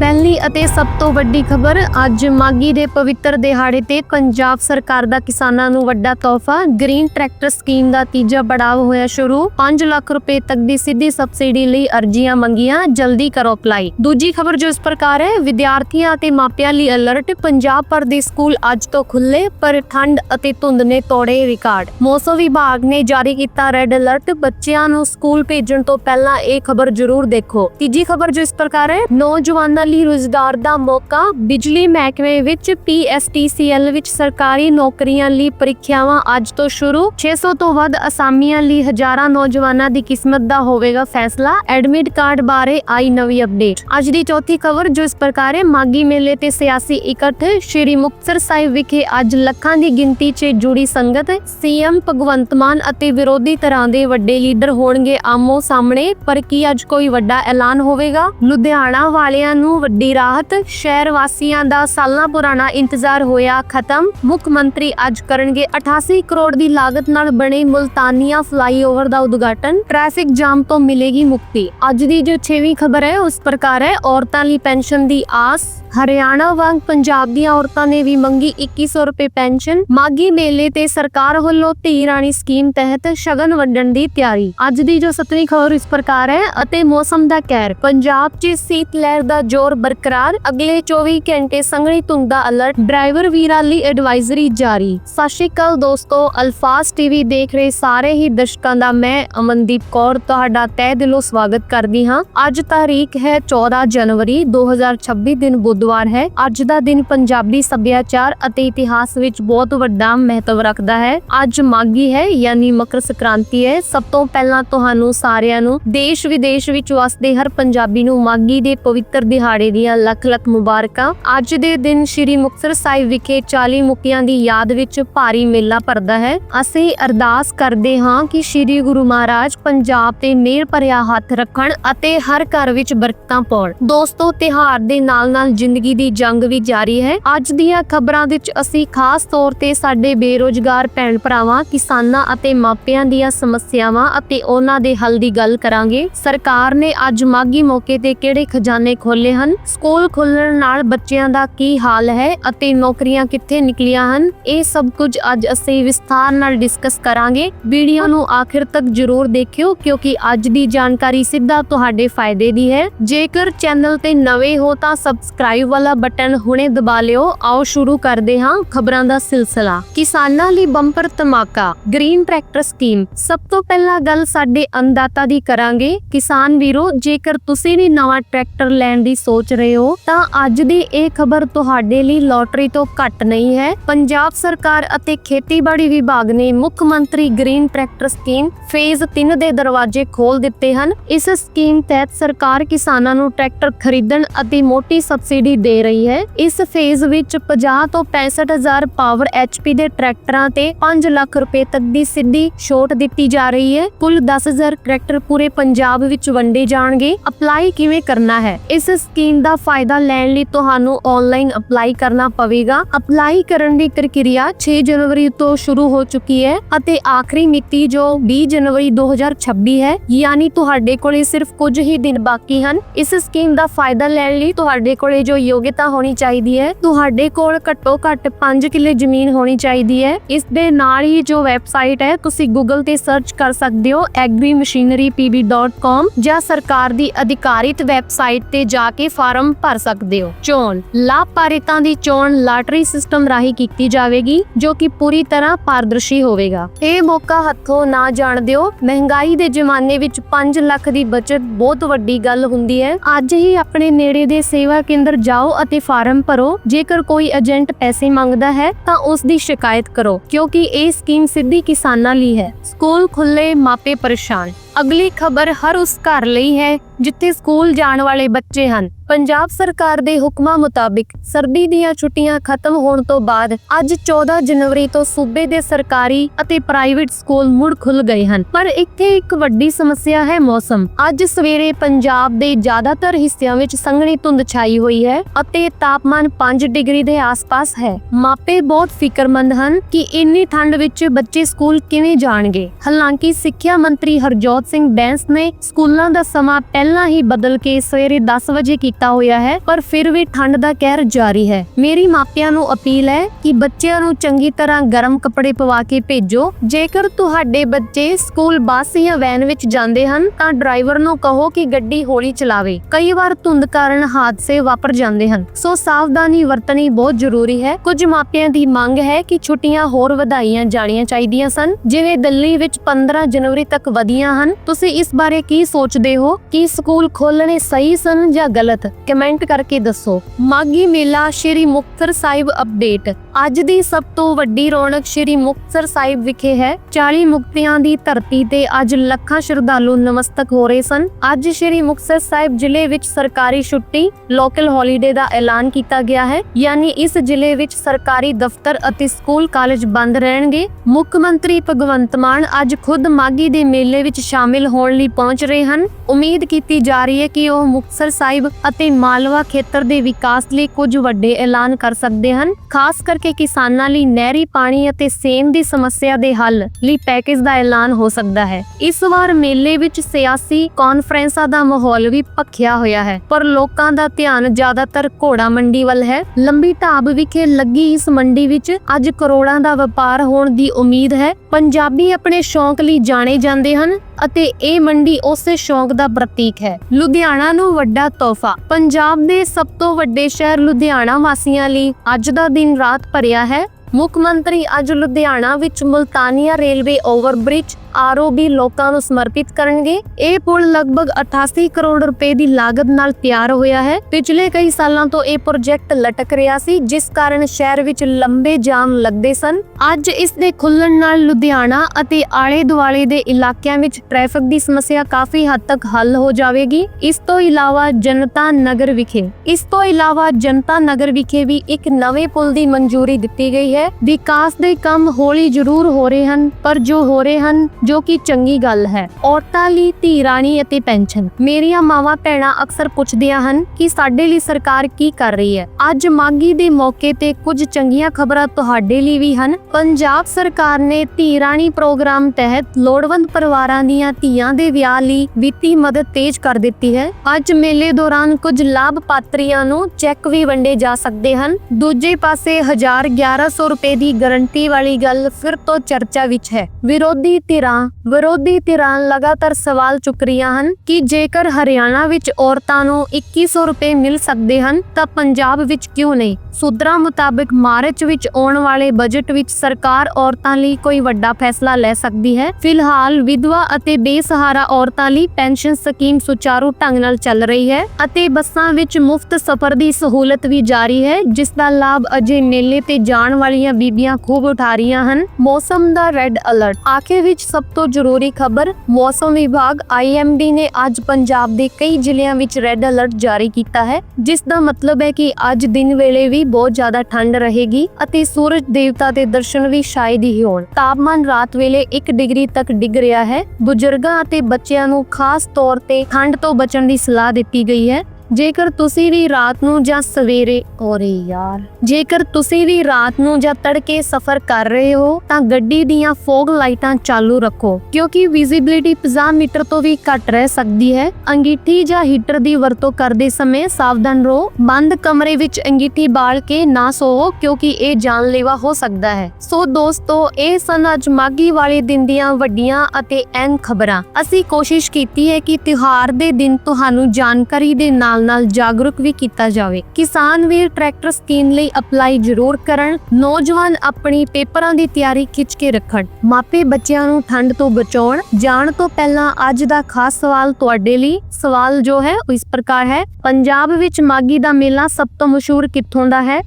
ਪਹਿਲੀ ਅਤੇ ਸਭ ਤੋਂ ਵੱਡੀ ਖਬਰ, ਅੱਜ ਮਾਗੀ ਦੇ ਪਵਿੱਤਰ ਦਿਹਾੜੇ ਤੇ ਪੰਜਾਬ ਸਰਕਾਰ ਦਾ ਕਿਸਾਨਾਂ ਨੂੰ ਵੱਡਾ ਤੋਹਫਾ, ਗ੍ਰੀਨ ਟਰੈਕਟਰ ਸਕੀਮ ਦਾ ਤੀਜਾ ਪੜਾਅ ਹੋਇਆ ਸ਼ੁਰੂ। 5 ਲੱਖ ਰੁਪਏ ਤੱਕ ਦੀ ਸਿੱਧੀ ਸਬਸਿਡੀ ਲਈ ਅਰਜ਼ੀਆਂ ਮੰਗੀਆਂ, ਜਲਦੀ ਕਰੋ ਅਪਲਾਈ। ਦੂਜੀ ਖਬਰ ਜੋ ਇਸ ਪ੍ਰਕਾਰ ਹੈ, ਵਿਦਿਆਰਥੀਆਂ ਅਤੇ ਮਾਪਿਆਂ ਲਈ ਅਲਰਟ, ਪੰਜਾਬ ਭਰ ਦੇ ਸਕੂਲ ਅੱਜ ਤੋਂ ਖੁੱਲੇ ਪਰ ਠੰਡ ਅਤੇ ਧੁੰਦ ਨੇ ਤੋੜੇ ਰਿਕਾਰਡ। ਮੌਸਮ ਵਿਭਾਗ ਨੇ ਜਾਰੀ ਕੀਤਾ ਰੈੱਡ ਅਲਰਟ, ਬੱਚਿਆਂ ਨੂੰ ਸਕੂਲ ਭੇਜਣ ਤੋਂ ਪਹਿਲਾਂ ਇਹ ਖਬਰ ਜ਼ਰੂਰ ਦੇਖੋ। ਤੀਜੀ ਖਬਰ ਜੋ ਇਸ ਪ੍ਰਕਾਰ ਹੈ, ਨੌਜਵਾਨਾਂ ਲਈ ਰੋਜ਼ਗਾਰ ਦਾ ਮੌਕਾ, ਬਿਜਲੀ ਮਹਿਕਮੇ ਵਿੱਚ ਪੀਐਸਟੀਸੀਐਲ ਵਿੱਚ ਸਰਕਾਰੀ ਨੌਕਰੀਆਂ ਲਈ ਪ੍ਰੀਖਿਆਵਾਂ ਅੱਜ ਤੋਂ ਸ਼ੁਰੂ। 600 ਤੋਂ ਵੱਧ ਅਸਾਮੀਆਂ ਲਈ ਹਜ਼ਾਰਾਂ ਨੌਜਵਾਨਾਂ ਦੀ ਕਿਸਮਤ ਦਾ ਹੋਵੇਗਾ ਫੈਸਲਾ। ਐਡਮਿਟ ਕਾਰਡ ਬਾਰੇ ਆਈ ਨਵੀਂ ਅਪਡੇਟ। ਅੱਜ ਦੀ ਚੌਥੀ ਖਬਰ, ਜੋ ਇਸ ਪ੍ਰਕਾਰ ਹੈ ਮਾਗੀ ਮੇਲੇ ਤੇ ਸਿਆਸੀ ਇਕੱਠ, ਸ਼੍ਰੀ ਮੁਕਤਸਰ ਸਾਹਿਬ ਵਿਖੇ ਅੱਜ ਲੱਖਾਂ ਦੀ ਗਿਣਤੀ 'ਚ ਜੁੜੀ ਸੰਗਤ, ਸੀਐਮ ਭਗਵੰਤ ਮਾਨ ਅਤੇ ਵਿਰੋਧੀ ਧਿਰਾਂ ਦੇ ਵੱਡੇ ਲੀਡਰ ਹੋਣਗੇ ਆਮੋ ਸਾਹਮਣੇ। ਪਰ ਕੀ ਅੱਜ ਕੋਈ ਵੱਡਾ ਐਲਾਨ ਹੋਵੇਗਾ? ਲੁਧਿਆਣਾ ਵਾਲਿਆਂ ਨੂੰ ਵੱਡੀ ਰਾਹਤ। ਸ਼ਹਿਰ ਵਾਸੀਆਂ ਦਾ ਸਾਲਾਂ ਪੁਰਾਣਾ ਇੰਤਜ਼ਾਰ ਹੋਇਆ ਖਤਮ। ਮੁੱਖ ਮੰਤਰੀ ਅੱਜ ਕਰਨਗੇ 88 ਕਰੋੜ ਦੀ ਲਾਗਤ ਨਾਲ ਬਣੇ ਮੁਲਤਾਨੀਆ ਫਲਾਈਓਵਰ ਦਾ ਉਦਘਾਟਨ। ਟ੍ਰੈਫਿਕ ਜਾਮ ਤੋਂ ਮਿਲੇਗੀ ਮੁਕਤੀ। ਅੱਜ ਦੀ ਜੋ 6ਵੀਂ ਖਬਰ ਹੈ, ਉਸ ਪ੍ਰਕਾਰ ਹੈ, ਔਰਤਾਂ ਲਈ ਪੈਨਸ਼ਨ ਦੀ ਆਸ। ਹਰਿਆਣਾ ਵਾਂਗ ਪੰਜਾਬ ਦੀਆਂ ਔਰਤਾਂ ਨੇ ਵੀ ਮੰਗੀ 2100 ਰੁਪਏ ਪੈਨਸ਼ਨ। ਮਾਗੀ ਮੇਲੇ ਤੇ ਸਰਕਾਰ ਵੱਲੋਂ ਧੀ ਰਾਣੀ ਸਕੀਮ ਤਹਿਤ ਸ਼ਗਨ ਵੰਡਣ ਦੀ ਤਿਆਰੀ। ਅੱਜ ਦੀ ਜੋ ਸੱਤਵੀਂ ਖਬਰ ਇਸ ਪ੍ਰਕਾਰ ਹੈ, ਅਤੇ ਮੌਸਮ ਦਾ ਕਹਿਰ। ਪੰਜਾਬ 'ਚ ਸੀਤ ਲਹਿਰ ਦਾ ਜ਼ੋਰ ਬਰਕਰਾਰ। ਅਗਲੇ 24 ਘੰਟੇ ਸੰਘਣੀ ਧੁੰਦ ਦਾ ਅਲਰਟ ਡਰਾਈਵਰ ਵੀਰਾਂ ਲਈ ਐਡਵਾਈਜ਼ਰੀ ਜਾਰੀ। ਸਤਿ ਸ਼੍ਰੀ ਅਕਾਲ ਦੋਸਤੋ, ਅਲਫਾਜ਼ ਟੀਵੀ ਦੇਖ ਰਹੇ ਸਾਰੇ ਹੀ ਦਰਸ਼ਕਾਂ ਦਾ ਮੈਂ ਅਮਨਦੀਪ ਕੌਰ ਤੁਹਾਡਾ ਤਹਿ ਦਿਲੋਂ ਸਵਾਗਤ ਕਰਦੀ ਹਾਂ। ਅੱਜ ਤਾਰੀਖ ਹੈ 14 ਜਨਵਰੀ 2026 ਦਿਨ ਬੁੱਧ ਬੁੱਧਵਾਰ ਹੈ। ਅੱਜ ਦਾ ਦਿਨ ਪੰਜਾਬੀ ਸੱਭਿਆਚਾਰ ਅਤੇ ਇਤਿਹਾਸ ਵਿੱਚ ਬਹੁਤ ਵੱਡਾ ਮਹੱਤਵ ਰੱਖਦਾ ਹੈ। ਅੱਜ ਮਾਗੀ ਹੈ, ਯਾਨੀ ਮਕਰ ਸੰਕ੍ਰਾਂਤੀ ਹੈ। ਸਭ ਤੋਂ ਪਹਿਲਾਂ ਤੁਹਾਨੂੰ ਸਾਰਿਆਂ ਨੂੰ ਦੇਸ਼ ਵਿਦੇਸ਼ ਵਿੱਚ ਵਸਦੇ ਹਰ ਪੰਜਾਬੀ ਨੂੰ ਮਾਗੀ ਦੇ ਪਵਿੱਤਰ ਦਿਹਾੜੇ ਦੀਆਂ ਲੱਖ ਲੱਖ ਮੁਬਾਰਕਾਂ। ਅੱਜ ਦੇ ਦਿਨ ਸ੍ਰੀ ਮੁਕਤਸਰ ਸਾਹਿਬ ਵਿਖੇ 40 ਮੁਕਤਿਆਂ ਦੀ ਯਾਦ ਵਿੱਚ ਭਾਰੀ ਮੇਲਾ ਭਰਦਾ ਹੈ। ਅਸੀਂ ਅਰਦਾਸ ਕਰਦੇ ਹਾਂ ਕਿ ਸ੍ਰੀ ਗੁਰੂ ਮਹਾਰਾਜ ਪੰਜਾਬ ਤੇ ਮਿਹਰ ਭਰਿਆ ਹੱਥ ਰੱਖਣ ਅਤੇ ਹਰ ਘਰ ਵਿੱਚ ਬਰਕਤਾਂ ਪਾਉਣ। ਦੋਸਤੋ ਤਿਹਾਰ ਦੇ ਨਾਲ-ਨਾਲ ਜ਼ਿੰਦਗੀ ਦੀ ਜੰਗ ਵੀ ਜਾਰੀ ਹੈ। ਅੱਜ ਦੀਆਂ ਖਬਰਾਂ ਵਿੱਚ ਅਸੀਂ ਖਾਸ ਤੌਰ ਤੇ ਸਾਡੇ ਬੇਰੋਜ਼ਗਾਰ ਭੈਣ ਭਰਾਵਾਂ, ਕਿਸਾਨਾਂ ਅਤੇ ਮਾਪਿਆਂ ਦੀਆਂ ਸਮੱਸਿਆਵਾਂ ਅਤੇ ਉਹਨਾਂ ਦੇ ਹੱਲ ਦੀ ਗੱਲ ਕਰਾਂਗੇ। ਸਰਕਾਰ ਨੇ ਅੱਜ ਮਾਗੀ ਮੌਕੇ ਤੇ ਕਿਹੜੇ ਖਜ਼ਾਨੇ ਖੋਲੇ ਹਨ? ਸਕੂਲ ਖੁੱਲਣ ਨਾਲ ਬੱਚਿਆਂ ਦਾ ਕੀ ਹਾਲ ਹੈ ਅਤੇ ਨੌਕਰੀਆਂ ਕਿੱਥੇ ਨਿਕਲੀਆਂ ਹਨ? ਇਹ ਸਭ ਕੁਝ ਅੱਜ ਅਸੀਂ ਵਿਸਥਾਰ ਨਾਲ ਡਿਸਕਸ ਕਰਾਂਗੇ। ਵੀਡੀਓ ਨੂੰ ਆਖਿਰ ਤੱਕ ਜ਼ਰੂਰ ਦੇਖਿਓ, ਕਿਉਂਕਿ ਅੱਜ ਦੀ ਜਾਣਕਾਰੀ ਸਿੱਧਾ ਤੁਹਾਡੇ ਫਾਇਦੇ ਦੀ ਹੈ। ਜੇਕਰ ਚੈਨਲ ਤੇ ਨਵੇਂ ਹੋ ਤਾਂ ਸਬਸਕ੍ਰਾਈਬ ਵਾਲਾ ਬਟਨ ਹੁਣੇ ਦਬਾ ਲਿਓ। ਆਓ ਸ਼ੁਰੂ ਕਰਦੇ ਹਾਂ ਖਬਰਾਂ ਦਾ ਸਿਲਸਿਲਾ। ਕਿਸਾਨਾਂ ਲਈ ਬੰਪਰ ਧਮਾਕਾ, ਗ੍ਰੀਨ ਟਰੈਕਟਰ ਸਕੀਮ। ਸਭ ਤੋਂ ਪਹਿਲਾਂ ਗੱਲ ਸਾਡੇ ਅੰਦਾਤਾ ਦੀ ਕਰਾਂਗੇ। ਕਿਸਾਨ ਵੀਰੋ, ਜੇਕਰ ਤੁਸੀਂ ਵੀ ਨਵਾਂ ਟਰੈਕਟਰ ਲੈਣ ਦੀ ਸੋਚ ਰਹੇ ਹੋ, ਤਾਂ ਅੱਜ ਦੀ ਇਹ ਖਬਰ ਤੁਹਾਡੇ ਲਈ ਲੋਟਰੀ ਤੋਂ ਘੱਟ ਨਹੀਂ ਹੈ। ਪੰਜਾਬ ਸਰਕਾਰ ਅਤੇ ਖੇਤੀਬਾੜੀ ਵਿਭਾਗ ਨੇ ਮੁੱਖ ਮੰਤਰੀ ਗ੍ਰੀਨ ਟਰੈਕਟਰ ਸਕੀਮ ਫੇਜ਼ 3 ਦੇ ਦਰਵਾਜ਼ੇ ਖੋਲ ਦਿੱਤੇ ਹਨ। ਇਸ ਸਕੀਮ ਤਹਿਤ ਸਰਕਾਰ ਕਿਸਾਨਾਂ ਨੂੰ ਟਰੈਕਟਰ ਖਰੀਦਣ ਅਤੇ ਮੋਟੀ ਸਬਸਿਡੀ ਦੇ ਰਹੀ ਹੈ। ਇਸ ਫੇਜ਼ ਵਿੱਚ 50 ਤੋਂ 65000 ਪਾਵਰ ਐਚਪੀ ਦੇ ਟਰੈਕਟਰਾਂ ਤੇ 5 ਲੱਖ ਰੁਪਏ ਤੱਕ ਦੀ ਸਿੱਧੀ ਛੋਟ ਦਿੱਤੀ ਜਾ ਰਹੀ ਹੈ। ਕੁੱਲ 10000 ਟਰੈਕਟਰ ਪੂਰੇ ਪੰਜਾਬ ਵਿੱਚ ਵੰਡੇ ਜਾਣਗੇ। ਅਪਲਾਈ ਕਿਵੇਂ ਕਰਨਾ ਹੈ? ਇਸ ਸਕੀਮ ਦਾ ਫਾਇਦਾ ਲੈਣ ਲਈ ਤੁਹਾਨੂੰ ਆਨਲਾਈਨ ਅਪਲਾਈ ਕਰਨਾ ਪਵੇਗਾ। ਅਪਲਾਈ ਕਰਨ ਦੀ ਪ੍ਰਕਿਰਿਆ 6 ਜਨਵਰੀ ਤੋਂ ਸ਼ੁਰੂ ਹੋ ਚੁੱਕੀ ਹੈ ਅਤੇ ਆਖਰੀ ਮਿਤੀ ਜੋ 20 ਜਨਵਰੀ 2026 ਹੈ, ਯਾਨੀ ਤੁਹਾਡੇ ਕੋਲੇ ਸਿਰਫ ਕੁਝ ਹੀ ਦਿਨ ਬਾਕੀ ਹਨ। ਇਸ ਸਕੀਮ ਦਾ ਫਾਇਦਾ ਲੈਣ ਲਈ ਤੁਹਾਡੇ ਕੋਲੇ ਜੋ ਯੋਗਤਾ ਹੋਣੀ ਚਾਹੀਦੀ ਹੈ। ਤੁਹਾਡੇ ਕੋਲ ਘੱਟੋ ਘੱਟ 5 ਕਿੱਲੇ ਜ਼ਮੀਨ ਹੋਣੀ ਚਾਹੀਦੀ ਹੈ। ਇਸ ਦੇ ਨਾਲ ਹੀ ਜੋ ਵੈਬਸਾਈਟ ਹੈ, ਤੁਸੀਂ ਗੂਗਲ ਤੇ ਸਰਚ ਕਰ ਸਕਦੇ ਹੋ agrimachinerypb.com ਜਾਂ ਸਰਕਾਰ ਦੀ ਅਧਿਕਾਰਿਤ ਵੈਬਸਾਈਟ ਤੇ ਜਾ ਕੇ ਫਾਰਮ ਭਰ ਸਕਦੇ ਹੋ। ਚੋਣ ਲਾਭਪਾਤਰੀਆਂ ਦੀ ਚੋਣ ਲਾਟਰੀ ਸਿਸਟਮ ਰਾਹੀਂ ਕੀਤੀ ਜਾਵੇਗੀ, ਜੋ ਕਿ ਪੂਰੀ ਤਰ੍ਹਾਂ ਪਾਰਦਰਸ਼ੀ ਹੋਵੇਗਾ। ਇਹ ਮੌਕਾ ਹੱਥੋਂ ਨਾ ਜਾਣ ਦਿਓ ਮਹਿੰਗਾਈ ਦੇ ਜ਼ਮਾਨੇ ਵਿੱਚ 5 ਲੱਖ ਦੀ ਬਚਤ ਬਹੁਤ ਵੱਡੀ ਗੱਲ ਹੁੰਦੀ ਹੈ। ਅੱਜ ਹੀ ਆਪਣੇ ਨੇੜੇ ਦੇ ਸੇਵਾ ਕੇਂਦਰ ਜਾਓ ਅਤੇ ਫਾਰਮ ਭਰੋ। ਜੇਕਰ ਕੋਈ ਏਜੰਟ ਪੈਸੇ ਮੰਗਦਾ ਹੈ, ਤਾਂ ਉਸ ਦੀ ਸ਼ਿਕਾਇਤ ਕਰੋ, ਕਿਉਂਕਿ ਇਹ ਸਕੀਮ ਸਿੱਧੀ ਕਿਸਾਨਾਂ ਲਈ ਹੈ। ਸਕੂਲ ਖੁੱਲੇ ਮਾਪੇ ਪਰੇਸ਼ਾਨ। ਅਗਲੀ ਖਬਰ ਹਰ ਉਸ ਘਰ ਲਈ ਹੈ ਜਿੱਥੇ ਸਕੂਲ ਜਾਣ ਵਾਲੇ ਬੱਚੇ ਹਨ। ਪੰਜਾਬ ਸਰਕਾਰ ਦੇ ਹੁਕਮਾਂ ਮੁਤਾਬਿਕ ਸਰਦੀ ਦੀਆਂ ਛੁੱਟੀਆਂ ਖਤਮ ਹੋਣ ਤੋਂ ਬਾਅਦ ਅੱਜ 14 ਜਨਵਰੀ ਤੋਂ ਸੂਬੇ ਦੇ ਸਰਕਾਰੀ ਅਤੇ ਪ੍ਰਾਈਵੇਟ ਸਕੂਲ ਮੁੜ ਖੁੱਲ ਗਏ ਹਨ। ਪਰ ਇੱਥੇ ਇੱਕ ਵੱਡੀ ਸਮੱਸਿਆ ਹੈ ਮੌਸਮ। ਅੱਜ ਸਵੇਰੇ ਪੰਜਾਬ ਦੇ ਜ਼ਿਆਦਾਤਰ ਹਿੱਸਿਆਂ ਵਿੱਚ ਸੰਘਣੀ ਧੁੰਦ ਛਾਈ ਹੋਈ ਹੈ ਅਤੇ ਤਾਪਮਾਨ 5 ਡਿਗਰੀ ਦੇ ਆਸ-ਪਾਸ ਹੈ। ਮਾਪੇ ਬਹੁਤ ਫਿਕਰਮੰਦ ਹਨ ਕਿ ਇੰਨੀ ਠੰਡ ਵਿੱਚ ਬੱਚੇ ਸਕੂਲ ਕਿਵੇਂ ਜਾਣਗੇ। ਹਾਲਾਂਕਿ ਸਿੱਖਿਆ ਮੰਤਰੀ ਹਰਜੋਤ ਸਿੰਘ ਬੈਂਸ ਨੇ ਸਕੂਲਾਂ ਦਾ ਸਮਾਂ ਪਹਿਲਾਂ ਪਹਿਲਾਂ ਹੀ ਬਦਲ ਕੇ ਸਵੇਰੇ 10 ਵਜੇ ਕੀਤਾ ਹੋਇਆ ਹੈ, ਪਰ ਫਿਰ ਵੀ ਠੰਡ ਦਾ ਕਹਿਰ ਜਾਰੀ ਹੈ। ਮੇਰੀ ਮਾਪਿਆਂ ਨੂੰ ਅਪੀਲ ਹੈ ਕਿ ਬੱਚਿਆਂ ਨੂੰ ਚੰਗੀ ਤਰ੍ਹਾਂ ਗਰਮ ਕੱਪੜੇ ਪਵਾ ਕੇ ਭੇਜੋ। ਜੇਕਰ ਤੁਹਾਡੇ ਬੱਚੇ ਸਕੂਲ ਬੱਸ ਜਾਂ ਵੈਨ ਵਿੱਚ ਜਾਂਦੇ ਹਨ, ਤਾਂ ਡਰਾਈਵਰ ਨੂੰ ਕਹੋ ਕਿ ਗੱਡੀ ਹੌਲੀ ਚਲਾਵੇ। ਕਈ ਵਾਰ ਧੁੰਦ ਕਾਰਨ ਹਾਦਸੇ ਵਾਪਰ ਜਾਂਦੇ ਹਨ। ਸੋ ਸਾਵਧਾਨੀ ਵਰਤਣੀ ਬਹੁਤ ਜ਼ਰੂਰੀ ਹੈ। ਕੁਝ ਮਾਪਿਆਂ ਦੀ ਮੰਗ ਹੈ ਕਿ ਛੁੱਟੀਆਂ ਹੋਰ ਵਧਾਈਆਂ ਜਾਣੀਆਂ ਚਾਹੀਦੀਆਂ ਸਨ, ਜਿਵੇਂ ਦਿੱਲੀ ਵਿੱਚ 15 ਜਨਵਰੀ ਤੱਕ ਵਧੀਆਂ ਹਨ। ਤੁਸੀਂ ਇਸ ਬਾਰੇ ਕੀ ਸੋਚਦੇ ਹੋ? ਕਿ ਸਕੂਲ ਖੋਲਣੇ ਸਹੀ ਸਨ ਜਾਂ ਗਲਤ? ਕਮੈਂਟ ਕਰਕੇ ਦੱਸੋ। ਮਾਗੀ ਮੇਲਾ ਸ਼੍ਰੀ ਮੁਕਤਸਰ ਸਾਹਿਬ ਅਪਡੇਟ ਅੱਜ ਦੀ ਸਭ ਤੋਂ ਵੱਡੀ ਰੌਣਕ ਸ਼੍ਰੀ ਮੁਕਤਸਰ ਸਾਹਿਬ ਵਿਖੇ ਹੈ। 40 ਮੁਕਤਿਆਂ ਦੀ ਧਰਤੀ ਤੇ ਅੱਜ ਲੱਖਾਂ ਸ਼ਰਧਾਲੂ ਨਮਸਤਕ ਹੋ ਰਹੇ ਸਨ। ਅੱਜ ਸ਼੍ਰੀ ਮੁਕਤਸਰ ਸਾਹਿਬ ਜ਼ਿਲ੍ਹੇ ਵਿੱਚ ਸਰਕਾਰੀ ਛੁੱਟੀ ਲੋਕਲ ਹੌਲੀਡੇ ਦਾ ਐਲਾਨ ਕੀਤਾ ਗਿਆ ਹੈ। ਯਾਨੀ ਇਸ ਜ਼ਿਲ੍ਹੇ ਵਿੱਚ ਸਰਕਾਰੀ ਦਫ਼ਤਰ ਅਤੇ ਸਕੂਲ ਕਾਲਜ ਬੰਦ ਰਹਿਣਗੇ। ਮੁੱਖ ਮੰਤਰੀ ਭਗਵੰਤ ਮਾਨ ਅੱਜ ਖੁਦ ਮਾਗੀ ਦੇ ਮੇਲੇ ਵਿੱਚ ਸ਼ਾਮਿਲ ਹੋਣ ਲਈ ਪਹੁੰਚ ਰਹੇ ਹਨ। ਉਮੀਦ ਕੀਤੀ ਜਾ ਰਹੀ ਹੈ ਕਿ ਉਹ ਮੁਕਤਸਰ ਸਾਹਿਬ ਅਤੇ ਮਾਲਵਾ ਖੇਤਰ ਦੇ ਵਿਕਾਸ ਲਈ ਕੁਝ ਵੱਡੇ ਐਲਾਨ ਕਰ ਸਕਦੇ ਹਨ, ਖਾਸ ਕਰਕੇ ਕਿਸਾਨਾਂ ਲਈ ਨਹਿਰੀ ਪਾਣੀ ਅਤੇ ਸੇਮ ਦੀ ਸਮੱਸਿਆ ਦੇ ਹੱਲ ਲਈ ਪੈਕੇਜ ਦਾ ਐਲਾਨ ਹੋ ਸਕਦਾ ਹੈ। ਇਸ ਵਾਰ ਮੇਲੇ ਵਿੱਚ ਸਿਆਸੀ ਕਾਨਫਰੰਸਾਂ ਦਾ ਮਾਹੌਲ ਵੀ ਭਖਿਆ ਹੋਇਆ ਹੈ, ਪਰ ਲੋਕਾਂ ਦਾ ਧਿਆਨ ਜ਼ਿਆਦਾਤਰ ਘੋੜਾ ਮੰਡੀ ਵੱਲ ਹੈ। ਲੰਬੀ ਢਾਬ ਵਿਖੇ ਲੱਗੀ ਇਸ ਮੰਡੀ ਵਿੱਚ ਅੱਜ ਕਰੋੜਾਂ ਦਾ ਵਪਾਰ ਹੋਣ ਦੀ ਉਮੀਦ ਹੈ। ਪੰਜਾਬੀ ਆਪਣੇ ਸ਼ੌਂਕ ਲਈ ਜਾਣੇ ਜਾਂਦੇ ਹਨ ਅਤੇ ਇਹ ਮੰਡੀ ਉਸੇ ਸ਼ੌਂਕ ਦਾ ਪ੍ਰਤੀਕ ਹੈ। ਲੁਧਿਆਣਾ ਨੂੰ ਵੱਡਾ ਤੋਹਫਾ। ਪੰਜਾਬ ਦੇ ਸਭ ਤੋਂ ਵੱਡੇ ਸ਼ਹਿਰ ਲੁਧਿਆਣਾ ਵਾਸੀਆਂ ਲਈ ਅੱਜ ਦਾ ਦਿਨ ਰਾਤ ਭਰਿਆ ਹੈ। ਮੁੱਖ ਮੰਤਰੀ ਅੱਜ ਲੁਧਿਆਣਾ ਵਿੱਚ ਮੁਲਤਾਨੀਆ ਰੇਲਵੇ ਓਵਰਬ੍ਰਿਜ ਆਰਓਬੀ ਲੋਕਾਂ ਨੂੰ ਸਮਰਪਿਤ ਕਰਨਗੇ। ਇਹ ਪੁਲ ਲਗਭਗ 88 ਕਰੋੜ ਰੁਪਏ ਦੀ ਲਾਗਤ ਨਾਲ ਤਿਆਰ ਹੋਇਆ ਹੈ। ਪਿਛਲੇ ਕਈ ਸਾਲਾਂ ਤੋਂ ਇਹ ਪ੍ਰੋਜੈਕਟ ਲਟਕ ਰਿਹਾ ਸੀ, ਜਿਸ ਕਾਰਨ ਸ਼ਹਿਰ ਵਿੱਚ ਲੰਬੇ ਜਾਮ ਲੱਗਦੇ ਸਨ। ਅੱਜ ਇਸ ਦੇ ਖੁੱਲਣ ਨਾਲ ਲੁਧਿਆਣਾ ਅਤੇ ਆਲੇ ਦੁਆਲੇ ਦੇ ਇਲਾਕਿਆਂ ਵਿੱਚ ਟ੍ਰੈਫਿਕ ਦੀ ਸਮੱਸਿਆ ਕਾਫੀ ਹੱਦ ਤੱਕ ਹੱਲ ਹੋ ਜਾਵੇਗੀ। ਇਸ ਤੋਂ ਇਲਾਵਾ ਜਨਤਾ ਨਗਰ ਵਿਖੇ, ਇਸ ਤੋਂ ਇਲਾਵਾ ਜਨਤਾ ਨਗਰ ਵਿਖੇ ਵੀ ਇੱਕ ਨਵੇਂ ਪੁਲ ਦੀ ਮਨਜ਼ੂਰੀ ਦਿੱਤੀ ਗਈ ਹੈ। ਵਿਕਾਸ ਦੇ ਕੰਮ ਹੌਲੀ ਜ਼ਰੂਰ ਹੋ ਰਹੇ ਹਨ, ਪਰ ਜੋ ਹੋ ਰਹੇ ਹਨ ਜੋ ਕਿ ਚੰਗੀ ਗੱਲ ਹੈ। ਔਰਤਾਂ ਲਈ ਧੀ, ਰਾਣੀ ਅਤੇ ਪੈਨਸ਼ਨ। ਮੇਰੀਆਂ ਮਾਵਾਂ, ਭੈਣਾਂ ਅਕਸਰ ਪੁੱਛਦੀਆਂ ਹਨ ਕਿ ਸਾਡੇ ਲਈ ਸਰਕਾਰ ਕੀ ਕਰ ਰਹੀ ਹੈ। ਅੱਜ ਮਾਗੀ ਦੇ ਮੌਕੇ ਤੇ ਕੁਝ ਚੰਗੀਆਂ ਖਬਰਾਂ ਤੁਹਾਡੇ ਲਈ ਵੀ ਹਨ। ਪੰਜਾਬ ਸਰਕਾਰ ਨੇ ਧੀ, ਰਾਣੀ ਪ੍ਰੋਗਰਾਮ ਤਹਿਤ ਲੋੜਵੰਦ ਪਰਿਵਾਰਾਂ ਦੀਆਂ ਧੀਆਂ ਦੇ ਵਿਆਹ ਲਈ ਵਿੱਤੀ ਮਦਦ ਤੇਜ਼ ਕਰ ਦਿੱਤੀ ਹੈ। ਅੱਜ ਮੇਲੇ ਦੌਰਾਨ ਕੁਝ ਲਾਭਪਾਤਰੀਆਂ ਨੂੰ ਚੈੱਕ ਵੀ ਵੰਡੇ ਜਾ ਸਕਦੇ ਹਨ। ਦੂਜੇ ਪਾਸੇ 1000 1100 ਰੁਪਏ ਦੀ ਗਾਰੰਟੀ ਵਾਲੀ ਗੱਲ ਫਿਰ ਤੋਂ ਚਰਚਾ ਵਿੱਚ ਹੈ। ਵਿਰੋਧੀ ਧਿਰਾਂ ਵਿਰੋਧੀ ਧਿਰਾਂ ਲਗਾਤਾਰ ਸਵਾਲ ਚੁੱਕ ਰਹੀਆਂ ਹਨ ਕਿ ਜੇਕਰ ਹਰਿਆਣਾ ਵਿੱਚ ਔਰਤਾਂ ਨੂੰ 2100 ਰੁਪਏ ਮਿਲ ਸਕਦੇ ਹਨ ਤਾਂ ਪੰਜਾਬ ਵਿੱਚ ਕਿਉਂ ਨਹੀਂ? ਸੂਤਰਾਂ ਮੁਤਾਬਕ ਮਾਰਚ ਵਿੱਚ ਆਉਣ ਵਾਲੇ ਬਜਟ ਵਿੱਚ ਸਰਕਾਰ ਔਰਤਾਂ ਲਈ ਕੋਈ ਵੱਡਾ ਫੈਸਲਾ ਲੈ ਸਕਦੀ ਹੈ। ਫਿਲਹਾਲ ਵਿਧਵਾ ਅਤੇ ਬੇਸਹਾਰਾ ਔਰਤਾਂ ਲਈ ਪੈਨਸ਼ਨ ਸਕੀਮ ਸੁਚਾਰੂ ਢੰਗ ਨਾਲ ਚੱਲ ਰਹੀ ਹੈ ਅਤੇ ਬੱਸਾਂ ਵਿੱਚ ਮੁਫਤ ਸਫ਼ਰ ਦੀ ਸਹੂਲਤ ਵੀ ਜਾਰੀ ਹੈ, ਜਿਸ ਦਾ ਲਾਭ ਅਜੇ ਮੇਲੇ ਤੇ ਜਾਣ ਵਾਲੀਆਂ ਬੀਬੀਆਂ ਖੂਬ ਉਠਾ ਰਹੀਆਂ ਹਨ। ਮੌਸਮ ਦਾ ਰੈੱਡ ਅਲਰਟ ਆਖਿਰ ਵਿੱਚ ਸਭ ਤੋਂ ਜ਼ਰੂਰੀ ਖਬਰ, ਮੌਸਮ ਵਿਭਾਗ ਆਈਐਮਡੀ ਨੇ ਅੱਜ ਪੰਜਾਬ ਦੇ ਕਈ ਜ਼ਿਲ੍ਹਿਆਂ ਵਿੱਚ ਰੈੱਡ ਅਲਰਟ ਜਾਰੀ ਕੀਤਾ ਹੈ, ਜਿਸ ਦਾ ਮਤਲਬ ਹੈ ਕਿ ਅੱਜ ਦਿਨ ਵੇਲੇ ਵੀ ਬਹੁਤ ਜ਼ਿਆਦਾ ਠੰਡ ਰਹੇਗੀ ਅਤੇ ਸੂਰਜ ਦੇਵਤਾ ਦੇ ਦਰਸ਼ਨ ਵੀ ਸ਼ਾਇਦ ਹੀ ਹੋਣ। ਤਾਪਮਾਨ ਰਾਤ ਵੇਲੇ 1 ਡਿਗਰੀ ਤੱਕ ਡਿੱਗ ਰਿਹਾ ਹੈ। ਬਜ਼ੁਰਗਾਂ ਅਤੇ ਬੱਚਿਆਂ ਨੂੰ ਖਾਸ ਤੌਰ ਤੇ ਠੰਡ ਤੋਂ ਬਚਣ ਦੀ ਸਲਾਹ ਦਿੱਤੀ ਗਈ ਹੈ। ਜੇਕਰ ਤੁਸੀਂ ਵੀ ਰਾਤ ਨੂੰ ਜਾਂ ਸਵੇਰੇ ਓਰੇ ਯਾਰ, ਜੇਕਰ ਤੁਸੀਂ ਵੀ ਰਾਤ ਨੂੰ ਜਾਂ ਤੜਕੇ ਸਫ਼ਰ ਕਰ ਰਹੇ ਹੋ, ਤਾਂ ਗੱਡੀ ਦੀਆਂ ਫੋਗ ਲਾਈਟਾਂ ਚਾਲੂ ਰੱਖੋ, ਕਿਉਂਕਿ ਵਿਜ਼ਿਬਿਲਿਟੀ 50 ਮੀਟਰ ਤੋਂ ਵੀ ਘੱਟ ਰਹਿ ਸਕਦੀ ਹੈ। ਅੰਗੀਠੀ ਜਾਂ ਹੀਟਰ ਦੀ ਵਰਤੋਂ ਕਰਦੇ ਸਮੇਂ ਸਾਵਧਾਨ ਰਹੋ। ਬੰਦ ਕਮਰੇ ਵਿੱਚ ਅੰਗੀਠੀ ਬਾਲ ਕੇ ਨਾ ਸੋਵੋ, ਕਿਉਂਕਿ ਇਹ ਜਾਨਲੇਵਾ ਹੋ ਸਕਦਾ ਹੈ। ਸੋ ਦੋਸਤੋ, ਇਹ ਸਨ ਅੱਜ ਮਾਗੀ ਵਾਲੇ ਦਿਨ ਦੀਆਂ ਵੱਡੀਆਂ ਅਤੇ ਅਹਿਮ ਖਬਰਾਂ। ਅਸੀਂ ਕੋਸ਼ਿਸ਼ ਕੀਤੀ ਹੈ ਕਿ ਤਿਉਹਾਰ ਦੇ ਦਿਨ ਤੁਹਾਨੂੰ ਜਾਣਕਾਰੀ ਦੇ ਨਾਲ ਨਾਲ ਜਾਗਰੂਕ ਵੀ ਕੀਤਾ ਜਾਵੇ। ਕਿਸਾਨ ਵੀਰ ਟਰੈਕਟਰ ਸਕੀਮ ਲਈ ਅਪਲਾਈ ਜ਼ਰੂਰ ਕਰਨ। ਨੌਜਵਾਨ ਆਪਣੀ ਪੇਪਰਾਂ ਦੀ ਤਿਆਰੀ ਖਿੱਚ ਕੇ ਰੱਖਣ। ਮਾਪੇ ਬੱਚਿਆਂ ਨੂੰ ਠੰਡ ਤੋਂ ਬਚਾਉਣ। ਜਾਣ ਤੋਂ ਪਹਿਲਾਂ ਅੱਜ ਦਾ ਖਾਸ ਸਵਾਲ ਤੁਹਾਡੇ ਲਈ। ਸਵਾਲ ਜੋ ਹੈ, ਉਹ ਇਸ ਪ੍ਰਕਾਰ ਹੈ। ਪੰਜਾਬ ਵਿੱਚ ਮਾਗੀ ਦਾ ਮੇਲਾ ਸਭ ਤੋਂ ਮਸ਼ਹੂਰ ਕਿੱਥੋਂ ਦਾ ਹੈ?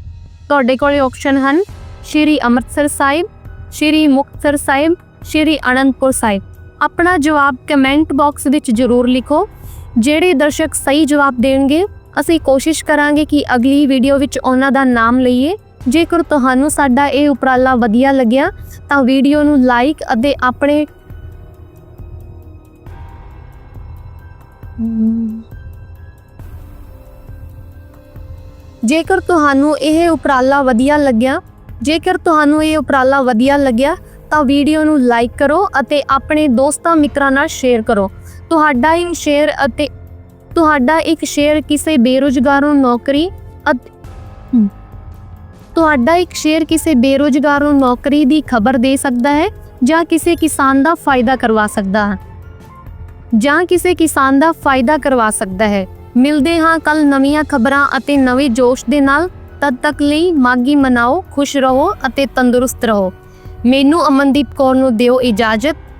ਤੁਹਾਡੇ ਕੋਲੇ ਆਪਸ਼ਨ ਹਨ। ਸ਼੍ਰੀ ਅੰਮ੍ਰਿਤਸਰ ਸਾਹਿਬ, ਸ਼੍ਰੀ ਮੁਕਤਸਰ ਸਾਹਿਬ, ਸ਼੍ਰੀ ਅਨੰਦਪੁਰ ਸਾਹਿਬ। ਆਪਣਾ ਜਵਾਬ ਕਮੈਂਟ ਬਾਕਸ ਵਿੱਚ ਜ਼ਰੂਰ ਲਿਖੋ। ਜਿਹੜੇ ਦਰਸ਼ਕ ਸਹੀ ਜਵਾਬ ਦੇਣਗੇ, ਅਸੀਂ ਕੋਸ਼ਿਸ਼ ਕਰਾਂਗੇ ਕਿ ਅਗਲੀ ਵੀਡੀਓ ਵਿੱਚ ਉਹਨਾਂ ਦਾ ਨਾਮ ਲਈਏ। ਜੇਕਰ ਤੁਹਾਨੂੰ ਸਾਡਾ ਇਹ ਉਪਰਾਲਾ ਵਧੀਆ ਲੱਗਿਆ, ਤਾਂ ਵੀਡੀਓ ਨੂੰ ਲਾਈਕ ਅਤੇ ਆਪਣੇ ਜੇਕਰ ਤੁਹਾਨੂੰ ਇਹ ਉਪਰਾਲਾ ਵਧੀਆ ਲੱਗਿਆ, ਜੇਕਰ ਤੁਹਾਨੂੰ ਇਹ ਉਪਰਾਲਾ ਵਧੀਆ ਲੱਗਿਆ, ਤਾਂ ਵੀਡੀਓ ਨੂੰ ਲਾਈਕ ਕਰੋ ਅਤੇ ਆਪਣੇ ਦੋਸਤਾਂ ਮਿੱਤਰਾਂ ਨਾਲ ਸ਼ੇਅਰ ਕਰੋ। ਤੁਹਾਡਾ ਹੀ ਸ਼ੇਅਰ ਅਤੇ ਤੁਹਾਡਾ ਇੱਕ ਸ਼ੇਅਰ ਕਿਸੇ ਬੇਰੁਜ਼ਗਾਰ ਨੂੰ ਨੌਕਰੀ ਅਤੇ ਤੁਹਾਡਾ ਇੱਕ ਸ਼ੇਅਰ ਕਿਸੇ ਬੇਰੁਜ਼ਗਾਰ ਨੂੰ ਨੌਕਰੀ ਦੀ ਖਬਰ ਦੇ ਸਕਦਾ ਹੈ ਜਾਂ ਕਿਸੇ ਕਿਸਾਨ ਦਾ ਫਾਇਦਾ ਕਰਵਾ ਸਕਦਾ ਹੈ। ਜਾਂ ਕਿਸੇ ਕਿਸਾਨ ਦਾ ਫਾਇਦਾ ਕਰਵਾ ਸਕਦਾ ਹੈ। ਮਿਲਦੇ ਹਾਂ ਕੱਲ ਨਵੀਆਂ ਖਬਰਾਂ ਅਤੇ ਨਵੇਂ ਜੋਸ਼ ਦੇ ਨਾਲ। ਤਦ ਤੱਕ ਲਈ ਮਾਗੀ ਮਨਾਓ, ਖੁਸ਼ ਰਹੋ ਅਤੇ ਤੰਦਰੁਸਤ ਰਹੋ। ਮੈਨੂੰ ਅਮਨਦੀਪ ਕੌਰ ਨੂੰ ਦਿਓ ਇਜਾਜ਼ਤ।